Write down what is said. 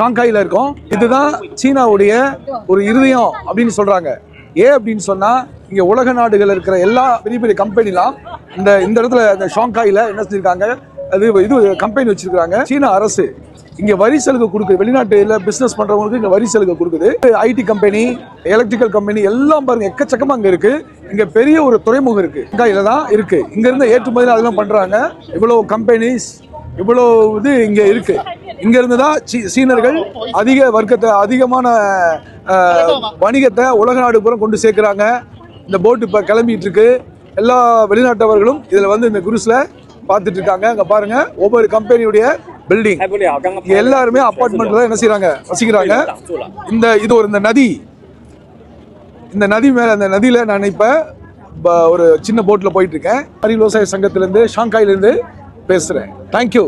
ஷாங்காயில் இருக்கோம். இதுதான் சீனாவுடைய ஒரு இருதயம் அப்படின்னு சொல்கிறாங்க ஏன் அப்படின்னு சொன்னால் இங்கே உலக நாடுகள் இருக்கிற எல்லா பெரிய பெரிய கம்பெனிலாம் இந்த இந்த இடத்துல இந்த ஷாங்காயில் என்ன செஞ்சிருக்காங்க? அது இது கம்பெனி வச்சிருக்காங்க சீனா அரசு இங்கே வரி சலுகை கொடுக்குது. வெளிநாட்டில் பிஸ்னஸ் பண்ணுறவங்களுக்கு இங்கே வரி சலுகை கொடுக்குது. ஐடி கம்பெனி எலக்ட்ரிக்கல் கம்பெனி எல்லாம் பாருங்க எக்கச்சக்கமாக அங்கே இருக்கு. இங்கே பெரிய ஒரு துறைமுகம் இருக்கு. இதில் தான் இருக்கு. இங்கிருந்து ஏற்றுமதி அதெல்லாம் பண்ணுறாங்க இவ்வளோ கம்பெனிஸ் இவ்வளோ இது இங்கே இருக்குது இங்கேருந்து தான் சீ சீனர்கள் அதிக வர்க்கத்தை அதிகமான வணிகத்தை உலக நாடு புறம் கொண்டு சேர்க்குறாங்க. இந்த போட்டு இப்போ கிளம்பிட்டு இருக்கு எல்லா வெளிநாட்டவர்களும் இதில் வந்து இந்த குருஸில் பார்த்துட்டு இருக்காங்க அங்கே பாருங்கள் ஒவ்வொரு கம்பெனியுடைய பில்டிங் எல்லாருமே தான் என்ன செய்கிறாங்க வசிக்கிறாங்க. இந்த இது ஒரு இந்த நதி. இந்த நதி மேலே அந்த நதியில் நான் இப்போ ஒரு சின்ன போட்டில் போயிட்டுருக்கேன். இருக்கேன் விவசாய சங்கத்திலேருந்து ஷாங்காயிலேருந்து பேசுகிறேன் தேங்க்யூ